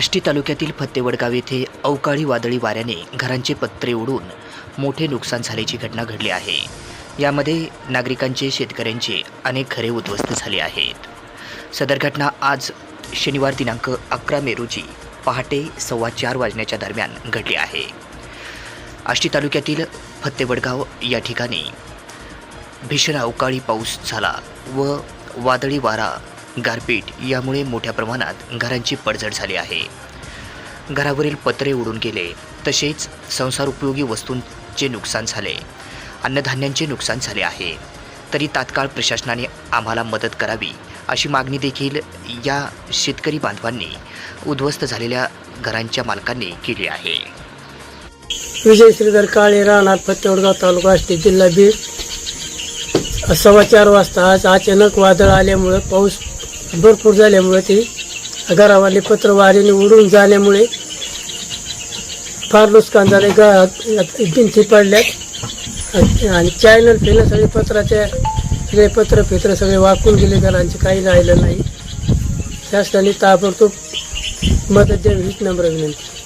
आष्टी तालुक्यातील फत्तेवडगाव येथे अवकाळी वादळी वाऱ्याने घरांचे पत्रे उडून मोठे नुकसान झाल्याची घटना घडली आहे. यामध्ये नागरिकांचे शेतकऱ्यांचे अनेक घरे उद्ध्वस्त झाले आहेत. सदर घटना आज शनिवार दिनांक अकरा मे रोजी पहाटे सव्वा चार वाजण्याच्या दरम्यान घडली आहे. आष्टी तालुक्यातील फत्तेवडगाव या ठिकाणी भीषण अवकाळी पाऊस झाला व वादळी वारा गारपीट यामुळे मोठ्या प्रमाणात घरांची पडझड झाली आहे. घरावरील पत्रे उडून गेले. तसेच संसार उपयोगी वस्तूंचे नुकसान झाले. अन्नधान्यांचे नुकसान झाले आहे. तरी तात्काळ प्रशासनाने आम्हाला मदत करावी अशी मागणी देखील या शेतकरी बांधवांनी उद्ध्वस्त झालेल्या घरांच्या मालकांनी केली आहे. विजय श्रीधर काळे राहणार फत्तेवडगाव तालुका असते जिल्हा बीड. सव्वा चार वाजता आज अचानक वादळ आल्यामुळं पाऊस भरपूर झाल्यामुळे ती घरावाले पत्र उडून जाण्यामुळे फार नुकसान झाले ग भिंती पडल्यात. आणि चॅनल फिरणं सगळे पत्राचे सगळे पत्र फित्र सगळे वाकून गेले. घरांचे काही राहिलं नाही. शासनाने ताबडतोब मदत द्यावी हीच नम्र विनंती.